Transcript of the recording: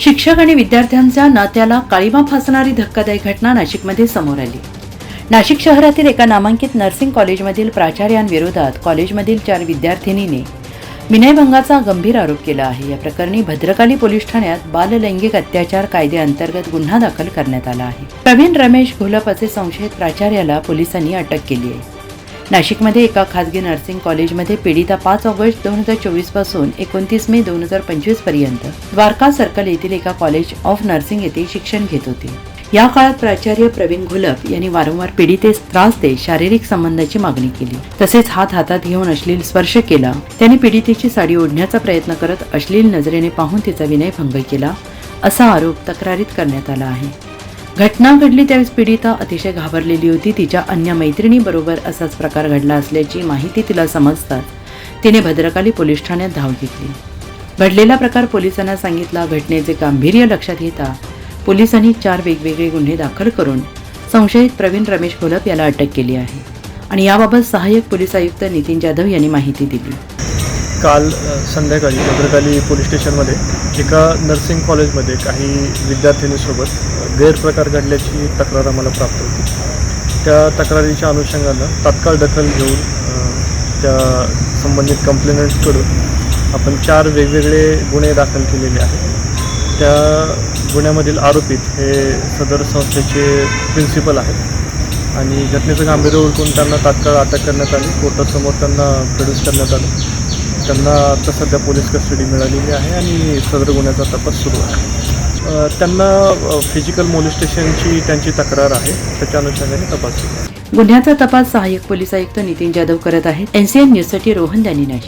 शिक्षक आणि विद्यार्थ्यांच्या नात्याला काळीमा फासणारी धक्कादायक घटना नाशिकमध्ये समोर आली. नाशिक शहरातील एका नामांकित नर्सिंग कॉलेजमधील प्राचार्यांविरोधात कॉलेजमधील चार विद्यार्थिनीने विनयभंगाचा गंभीर आरोप केला आहे. या प्रकरणी भद्रकाली पोलीस ठाण्यात बाललैंगिक अत्याचार कायद्याअंतर्गत गुन्हा दाखल करण्यात आला आहे. प्रवीण रमेश घोलप असे संशयित प्राचार्याला पोलिसांनी अटक केली आहे. नाशिकमध्ये एका खासगी नर्सिंग कॉलेजमध्ये पीडिता पाच ऑगस्ट दोन हजार चोवीसपासून एकोणतीस मे दोन हजार पंचवीसपर्यंत द्वारका सर्कल येथील एका कॉलेज ऑफ नर्सिंग येथे शिक्षण घेत होती. या काळात प्राचार्य प्रवीण घुलप यांनी वारंवार पीडितेस त्रास देत शारीरिक संबंधाची मागणी केली. तसेच हात हातात घेऊन अश्लील स्पर्श केला. त्यांनी पीडितेची साडी ओढण्याचा प्रयत्न करत अश्लील नजरेने पाहून तिचा विनयभंग केला. असा आरोप तक्रारीत करण्यात आला आहे. घटना घडली त्यावेळेस पीडिता अतिशय घाबरलेली होती. तिच्या अन्य मैत्रिणीबरोबर असाच प्रकार घडला असल्याची माहिती तिला समजतात. तिने भद्रकाली पोलीस ठाण्यात धाव घेतली. घडलेला प्रकार पोलिसांना सांगितला. घटनेचे गांभीर्य लक्षात घेता पोलिसांनी चार वेगवेगळे गुन्हे दाखल करून संशयित प्रवीण रमेश घोलप याला अटक केली आहे. आणि याबाबत सहाय्यक पोलीस आयुक्त नितीन जाधव यांनी माहिती दिली. काल संध्याकाळी भद्रकाली पोलीस स्टेशनमध्ये एका नर्सिंग कॉलेजमध्ये काही विद्यार्थिनीसोबत गैरप्रकार घडल्याची तक्रार आम्हाला प्राप्त होती. त्या तक्रारीच्या अनुषंगानं तात्काळ दखल घेऊन त्या संबंधित कंप्लेनंट्सकडून आपण चार वेगवेगळे गुन्हे दाखल केलेले आहेत. त्या गुन्ह्यामधील आरोपीत हे सदर संस्थेचे प्रिन्सिपल आहेत आणि घटनेचं गांभीर्य ओळखून त्यांना तात्काळ अटक करण्यात आली. कोर्टासमोर त्यांना प्रोड्यूस करण्यात आलं. त्यांना आता सध्या पोलीस कस्टडी मिळालेली आहे आणि सदर गुन्ह्याचा तपास सुरू आहे. त्यांना फिजिकल मोलिस्टेशनची त्यांची तक्रार आहे. त्याच्या अनुषंगाने तपास गुन्ह्याचा तपास सहाय्यक पोलीस आयुक्त नितीन जाधव करत आहेत. एनसीएन न्यूजसाठी रोहन दानी नाशिक